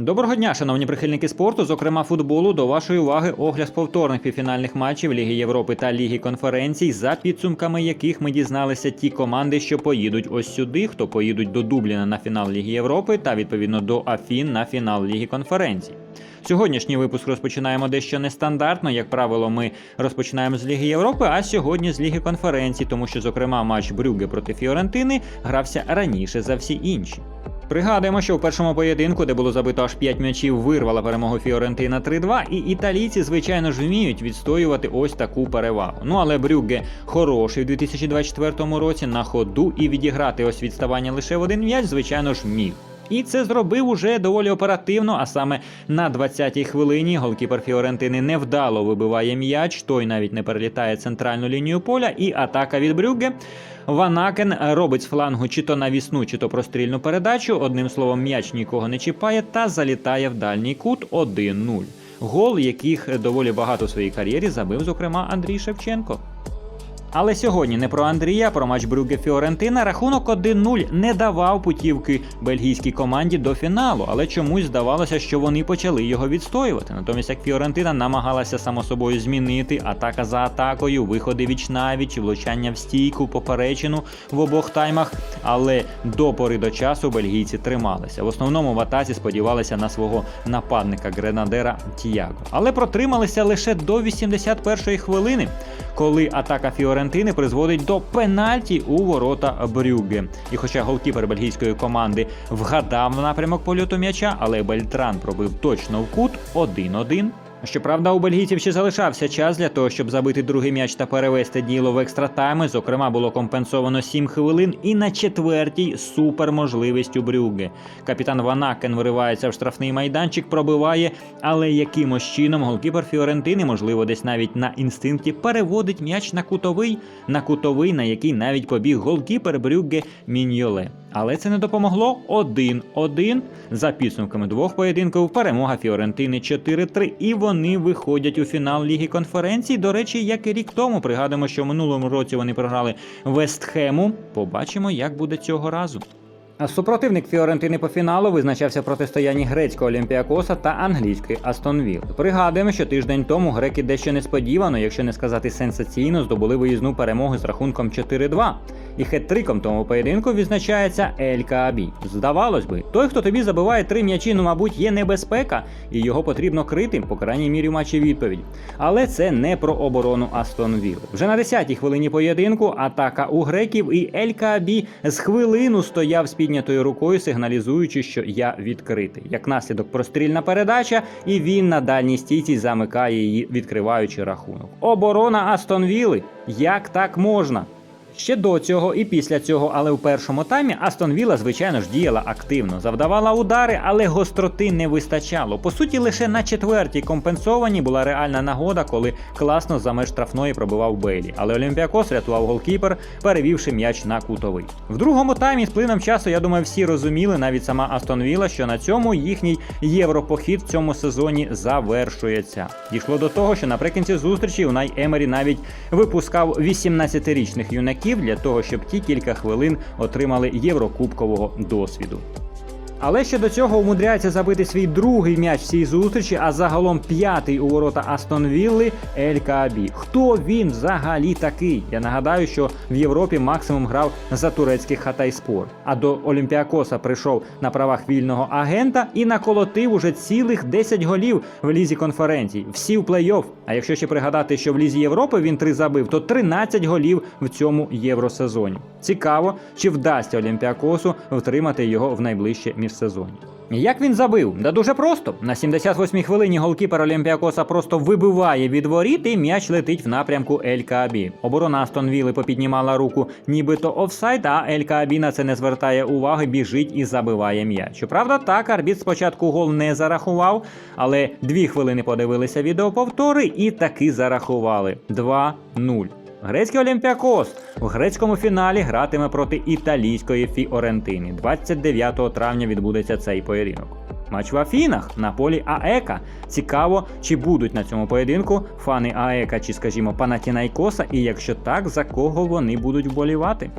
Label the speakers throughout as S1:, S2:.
S1: Доброго дня, шановні прихильники спорту, зокрема футболу. До вашої уваги огляд повторних півфінальних матчів Ліги Європи та Ліги конференцій, за підсумками яких ми дізналися ті команди, що поїдуть ось сюди, хто поїдуть до Дубліна на фінал Ліги Європи та відповідно до Афін на фінал Ліги конференцій. Сьогоднішній випуск розпочинаємо дещо нестандартно. Як правило, ми розпочинаємо з Ліги Європи, а сьогодні з Ліги конференцій, тому що, зокрема, матч Брюгге проти Фіорентини грався раніше за всі інші. Пригадуємо, що в першому поєдинку, де було забито аж 5 м'ячів, вирвала перемогу Фіорентина 3-2, і італійці, звичайно ж, вміють відстоювати ось таку перевагу. Ну але Брюгге хороший в 2024 році на ходу і відіграти ось відставання лише в один м'яч, звичайно ж, міг. І це зробив уже доволі оперативно. А саме на 20-й хвилині голкіпер Фіорентини невдало вибиває м'яч, той навіть не перелітає центральну лінію поля, і атака від Брюгге. Ванакен робить з флангу чи то навісну, чи то прострільну передачу. Одним словом, м'яч нікого не чіпає та залітає в дальній кут 1-0. Гол, яких доволі багато в своїй кар'єрі забив, зокрема, Андрій Шевченко. Але сьогодні не про Андрія, про матч Брюгге Фіорентина. Рахунок 1-0 не давав путівки бельгійській команді до фіналу, але чомусь здавалося, що вони почали його відстоювати. Натомість як Фіорентина намагалася само собою змінити атака за атакою, виходи віч навіч, влучання в стійку, поперечину в обох таймах. Але до пори до часу бельгійці трималися. В основному в атаці сподівалися на свого нападника Гренадера Тіаго. Але протрималися лише до 81-ї хвилини, коли атака Фіорентини призводить до пенальті у ворота Брюги. І хоча голкіпер бельгійської команди вгадав напрямок польоту м'яча, але Бельтран пробив точно в кут 1-1. Щоправда, у бельгійців ще залишався час для того, щоб забити другий м'яч та перевести діло в екстратайми. Зокрема, було компенсовано 7 хвилин і на четвертій суперможливість у Брюгге. Капітан Ванакен виривається в штрафний майданчик, пробиває, але якимось чином голкіпер Фіорентини, можливо, десь навіть на інстинкті, переводить м'яч на кутовий, на кутовий, на який навіть побіг голкіпер Брюгге Міньоле. Але це не допомогло 1-1. За підсумками двох поєдинків перемога Фіорентини 4-3. І вони виходять у фінал Ліги конференцій. До речі, як і рік тому. Пригадуємо, що в минулому році вони програли Вестхему. Побачимо, як буде цього разу. Супротивник Фіорентини по фіналу визначався протистоянні грецького Олімпіакоса та англійської Астон Вілл. Пригадуємо, що тиждень тому греки дещо несподівано, якщо не сказати сенсаційно, здобули виїзну перемогу з рахунком 4-2. І хет-триком тому поєдинку відзначається Ель Каабі. Здавалось би, той, хто тобі забиває три м'ячі, ну мабуть, є небезпека, і його потрібно крити, по крайній мірі в матчі відповідь. Але це не про оборону Астон Вілли. Вже на 10-й хвилині поєдинку атака у греків, і Ель Каабі з хвилину стояв з піднятою рукою, сигналізуючи, що я відкритий. Як наслідок прострільна передача, і він на дальній стійці замикає її, відкриваючи рахунок. Оборона Астон Вілли. Як так можна? Ще до цього і після цього, але в першому таймі Астон Вілла, звичайно ж, діяла активно, завдавала удари, але гостроти не вистачало. По суті, лише на четвертій компенсовані була реальна нагода, коли класно за меж штрафної пробивав Бейлі. Але Олімпіакос рятував голкіпер, перевівши м'яч на кутовий. В другому таймі з плином часу, я думаю, всі розуміли, навіть сама Астон Вілла, що на цьому їхній європохід в цьому сезоні завершується. Дійшло до того, що наприкінці зустрічі Унай Емері навіть випускав 18-річних юнаків для того, щоб ті кілька хвилин отримали єврокубкового досвіду. Але ще до цього умудряється забити свій другий м'яч цій зустрічі, а загалом п'ятий у ворота Астон Вілли Ель Каабі. Хто він взагалі такий? Я нагадаю, що в Європі максимум грав за турецький Хатайспор. А до Олімпіакоса прийшов на правах вільного агента і наколотив уже цілих 10 голів в лізі конференцій. Всі в плей-офф. А якщо ще пригадати, що в лізі Європи він три забив, то 13 голів в цьому євросезоні. Цікаво, чи вдасться Олімпіакосу втримати його в найближче міжсезоння. Як він забив? Да дуже просто. На 78-й хвилині голкіпер Олімпіакоса просто вибиває від воріт і м'яч летить в напрямку Ель Каабі. Оборона Астон Вілли попіднімала руку, нібито офсайд, а Ель Каабі на це не звертає уваги, біжить і забиває м'яч. Щоправда, так, арбіт спочатку гол не зарахував, але дві хвилини подивилися відеоповтори і таки зарахували 2-0. Грецький Олімпіакос в грецькому фіналі гратиме проти італійської Фіорентини. 29 травня відбудеться цей поєдинок. Матч в Афінах на полі АЕКа. Цікаво, чи будуть на цьому поєдинку фани АЕКа чи, скажімо, Панатінайкоса, і якщо так, за кого вони будуть вболівати.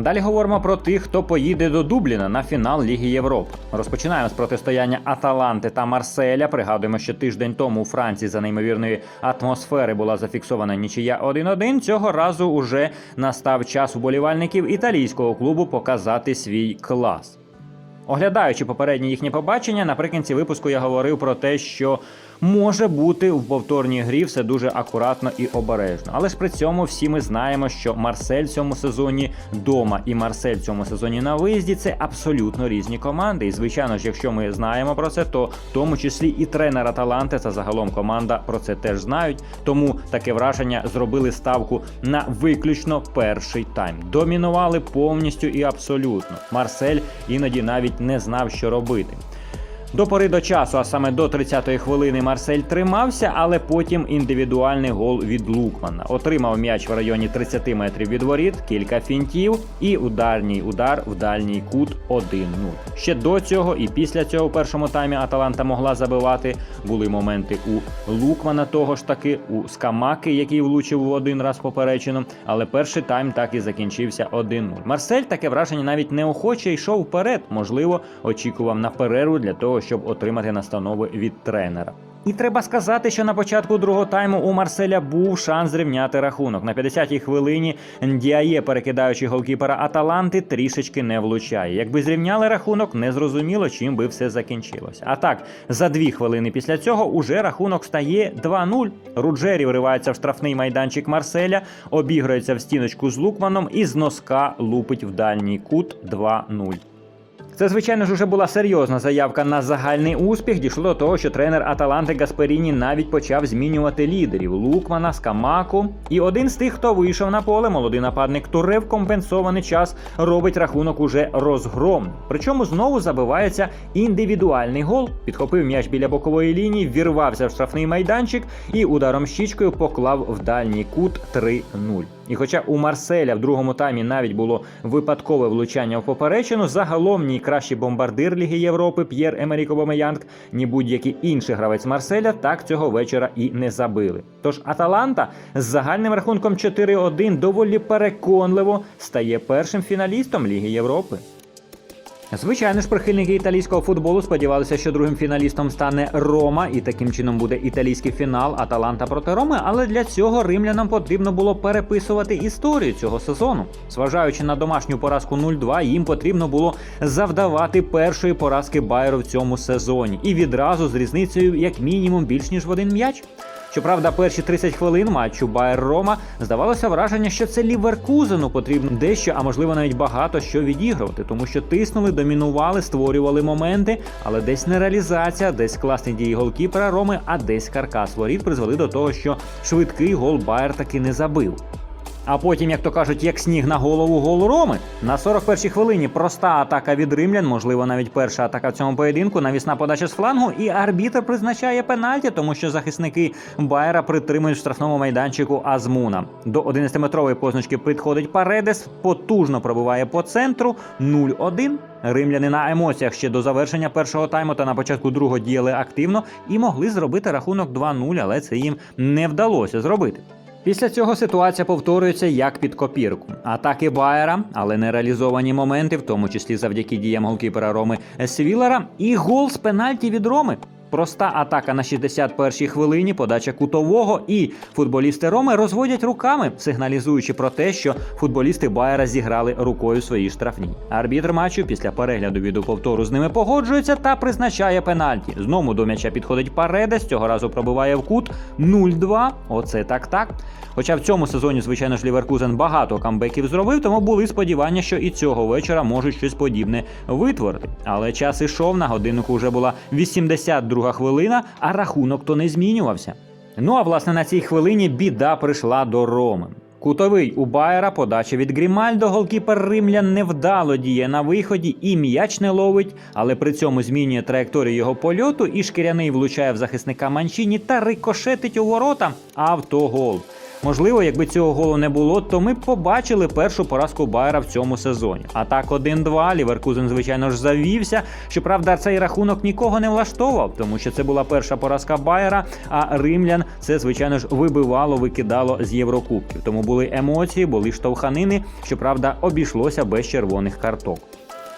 S1: Далі говоримо про тих, хто поїде до Дубліна на фінал Ліги Європи. Розпочинаємо з протистояння Аталанти та Марселя. Пригадуємо, що тиждень тому у Франції за неймовірної атмосфери була зафіксована нічия 1-1. Цього разу уже настав час уболівальників італійського клубу показати свій клас. Оглядаючи попередні їхні побачення, наприкінці випуску я говорив про те, що може бути в повторній грі все дуже акуратно і обережно. Але ж при цьому всі ми знаємо, що Марсель в цьому сезоні дома і Марсель в цьому сезоні на виїзді це абсолютно різні команди. І звичайно ж, якщо ми знаємо про це, то в тому числі і тренер Аталанти та загалом команда про це теж знають. Тому таке враження зробили ставку на виключно перший тайм. Домінували повністю і абсолютно. Марсель іноді навіть не знав, що робити. До пори до часу, а саме до 30-ї хвилини, Марсель тримався, але потім індивідуальний гол від Лукмана. Отримав м'яч в районі 30 метрів від воріт, кілька фінтів і ударній удар в дальній кут 1-0. Ще до цього і після цього в першому таймі Аталанта могла забивати. Були моменти у Лукмана, того ж таки, у Скамаки, який влучив в один раз поперечину. Але перший тайм так і закінчився 1-0. Марсель таке враження навіть неохоче йшов вперед. Можливо, очікував на перерву для того, щоб отримати настанови від тренера. І треба сказати, що на початку другого тайму у Марселя був шанс зрівняти рахунок. На 50-й хвилині Ndіає, перекидаючи голкіпера Аталанти, трішечки не влучає. Якби зрівняли рахунок, незрозуміло, чим би все закінчилось. А так, за дві хвилини після цього уже рахунок стає 2-0. Руджері вривається в штрафний майданчик Марселя, обіграється в стіночку з Лукманом і з носка лупить в дальній кут 2-0. Це, звичайно ж, уже була серйозна заявка на загальний успіх. Дійшло до того, що тренер Аталанти Гасперіні навіть почав змінювати лідерів Лукмана, Скамаку. І один з тих, хто вийшов на поле, молодий нападник Туре в компенсований час робить рахунок уже розгромним. Причому знову забивається індивідуальний гол. Підхопив м'яч біля бокової лінії, вірвався в штрафний майданчик і ударом щічкою поклав в дальній кут 3-0. І хоча у Марселя в другому таймі навіть було випадкове влучання в поперечину, загалом ні кращий бомбардир Ліги Європи П'єр Емерік Обамеянг, ні будь-який інший гравець Марселя так цього вечора і не забили. Тож Аталанта з загальним рахунком 4-1 доволі переконливо стає першим фіналістом Ліги Європи. Звичайно ж, прихильники італійського футболу сподівалися, що другим фіналістом стане Рома, і таким чином буде італійський фінал Аталанта проти Роми. Але для цього римлянам потрібно було переписувати історію цього сезону. Зважаючи на домашню поразку 0-2, їм потрібно було завдавати першої поразки Байеру в цьому сезоні, і відразу з різницею як мінімум більш ніж в один м'яч. Щоправда, перші 30 хвилин матчу Байер Рома здавалося враження, що це Ліверкузену потрібно дещо, а можливо навіть багато що відігрувати, тому що тиснули, домінували, створювали моменти, але десь не реалізація, десь класні дії голкіпера Роми, а десь каркас воріт призвели до того, що швидкий гол Байер таки не забив. А потім, як то кажуть, як сніг на голову гол Роми. На 41-й хвилині проста атака від римлян, можливо, навіть перша атака в цьому поєдинку, навісна подача з флангу, і арбітр призначає пенальті, тому що захисники Байера притримують в штрафному майданчику Азмуна. До 11-метрової позначки підходить Паредес, потужно пробиває по центру 0-1. Римляни на емоціях ще до завершення першого тайму та на початку другого діяли активно і могли зробити рахунок 2-0, але це їм не вдалося зробити. Після цього ситуація повторюється як під копірку. Атаки Байера, але не реалізовані моменти, в тому числі завдяки діям голкіпера Роми Свілера, і гол з пенальті від Роми. Проста атака на 61-й хвилині, подача кутового, і футболісти Роми розводять руками, сигналізуючи про те, що футболісти Байера зіграли рукою свої штрафні. Арбітр матчу після перегляду відеоповтору з ними погоджується та призначає пенальті. Знову до м'яча підходить Паредес, цього разу пробиває в кут 0-2. Оце так так. Хоча в цьому сезоні, звичайно ж, Ліверкузен багато камбеків зробив, тому були сподівання, що і цього вечора можуть щось подібне витворити. Але час ішов, на годиннику вже була 82 хвилина, а рахунок то не змінювався. Ну а власне на цій хвилині біда прийшла до Роми. Кутовий у Байера, подача від Грімальдо, голкіпер римлян невдало діє на виході і м'яч не ловить, але при цьому змінює траєкторію його польоту, і шкіряний влучає в захисника Манчині та рикошетить у ворота. Автогол. Можливо, якби цього голу не було, то ми б побачили першу поразку Байера в цьому сезоні. А так 1-2, Ліверкузен, звичайно ж, завівся. Щоправда, цей рахунок нікого не влаштовував, тому що це була перша поразка Байера, а римлян це, звичайно ж, вибивало, викидало з Єврокубків. Тому були емоції, були штовханини. Щоправда, обійшлося без червоних карток.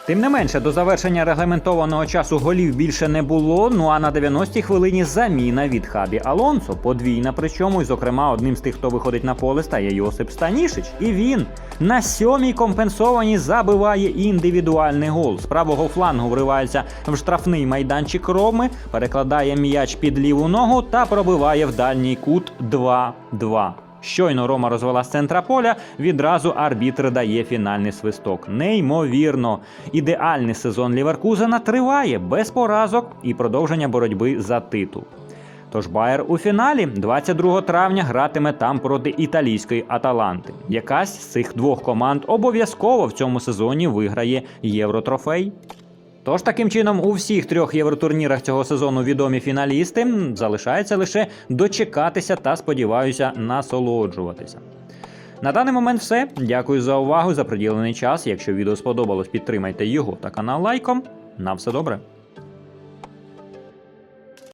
S1: Тим не менше, до завершення регламентованого часу голів більше не було. Ну а на 90-й хвилині заміна від Хабі Алонсо. Подвійна, причому, і, зокрема, одним з тих, хто виходить на поле, стає Йосип Станішич. І він на сьомій компенсованій забиває індивідуальний гол. З правого флангу вривається в штрафний майданчик Роми, перекладає м'яч під ліву ногу та пробиває в дальній кут 2-2. Щойно Рома розвела з центра поля, відразу арбітр дає фінальний свисток. Неймовірно, ідеальний сезон Ліверкузена триває без поразок і продовження боротьби за титул. Тож Байер у фіналі 22 травня гратиме там проти італійської Аталанти. Якась з цих двох команд обов'язково в цьому сезоні виграє Євротрофей. Тож таким чином у всіх трьох євротурнірах цього сезону відомі фіналісти залишається лише дочекатися та сподіваюся насолоджуватися. На даний момент все. Дякую за увагу за приділений час. Якщо відео сподобалось, підтримайте його та канал лайком. На все добре.